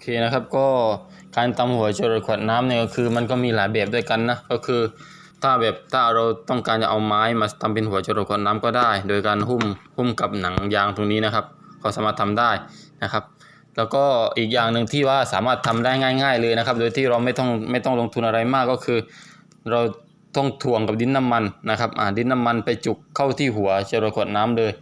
เคนะครับก็การตำหัวจรวดขวดน้ำเนี่ยก็คือมันก็มีหลายแบบด้วยกันนะก็คือถ้าแบบถ้าเราต้องการจะเอาไม้มาทำเป็นหัวจรวดขวดน้ำก็ได้ โดยการหุ้มหุ้มกับหนังยางตรงนี้นะครับก็สามารถทำได้นะครับ แล้วก็อีกอย่างหนึ่งที่ว่าสามารถทำได้ง่าย ๆ เลยนะครับ โดยที่เราไม่ต้องไม่ต้องลงทุนอะไรมากก็คือ เราต้องถ่วงกับดินน้ำมันนะครับอ่าดินน้ำมันไปจุกเข้าที่หัวจรวดขวดน้ำเลย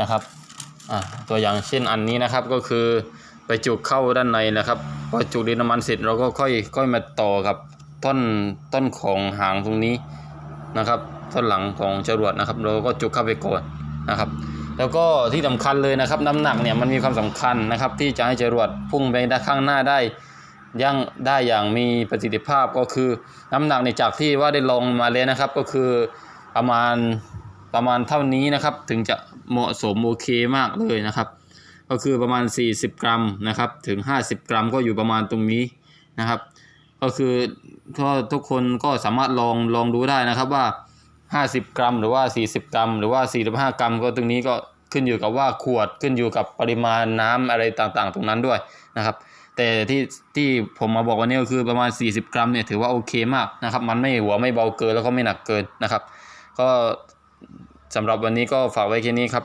นะครับอ่าตัวอย่างเช่นอันนี้นะครับก็คือ ไปจุกเข้าด้านในนะครับพอจุกดินน้ำมันเสร็จเราก็ค่อยค่อยมาต่อกับต้นต้นของหางตรงนี้นะครับต้นหลังของจรวดนะครับ เราก็จุกเข้าไปก่อนนะครับ แล้วก็ที่สำคัญเลยนะครับ น้ำหนักเนี่ยมันมีความสำคัญนะครับ ที่จะให้จรวดพุ่งไปด้านข้างหน้าได้ยังได้อย่างมีประสิทธิภาพก็คือน้ำหนักในจากที่ว่าได้ลองมาแล้วนะครับ ก็คือประมาณประมาณเท่านี้นะครับ ถึงจะเหมาะสมโอเคมากเลยนะครับ ก็คือประมาณ 40 กรัมนะครับถึง 50 กรัมก็อยู่ประมาณตรงนี้นะครับ ก็คือก็ทุกคนก็สามารถลองลองดูได้นะครับว่า 50 กรัม หรือว่า 40 กรัม หรือว่า 45 กรัม ก็ตรงนี้ก็ขึ้นอยู่กับว่าขวดขึ้นอยู่กับปริมาณน้ำอะไรต่างๆ ตรงนั้นด้วยนะครับ แต่ที่ที่ผมมาบอกวันนี้ก็คือประมาณ 40 กรัมเนี่ยถือว่าโอเคมากนะครับ มันไม่หัวไม่เบาเกินแล้วก็ไม่หนักเกินนะครับ ก็สำหรับวันนี้ก็ฝากไว้แค่นี้ครับ